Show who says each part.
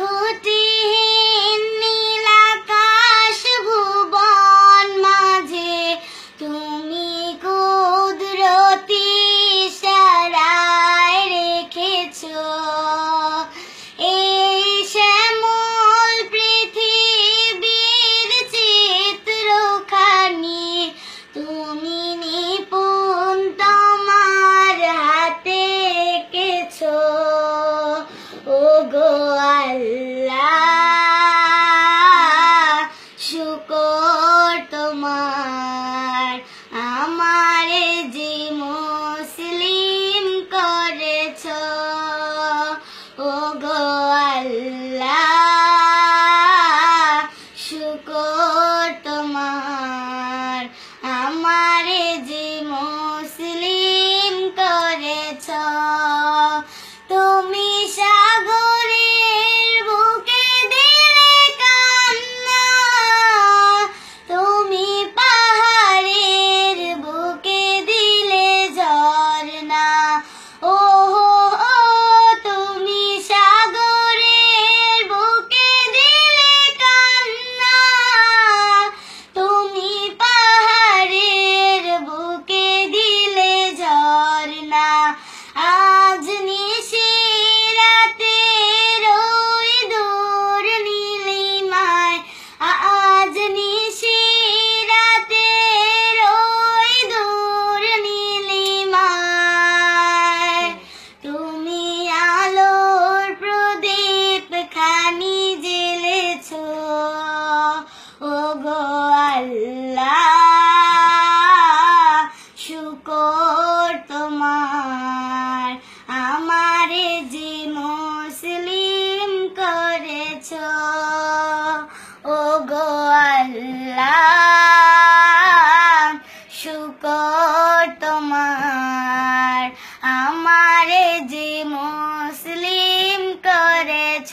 Speaker 1: খুঁটি আজ নিশে রাতে রই দূর নীলিমায়। আজ নিশে রাতে রই দূর নীলিমায়। তুমি আলোর প্রদীপ খানি জেলেছ ও গো আমার আমারে যে মুসলিম করেছ।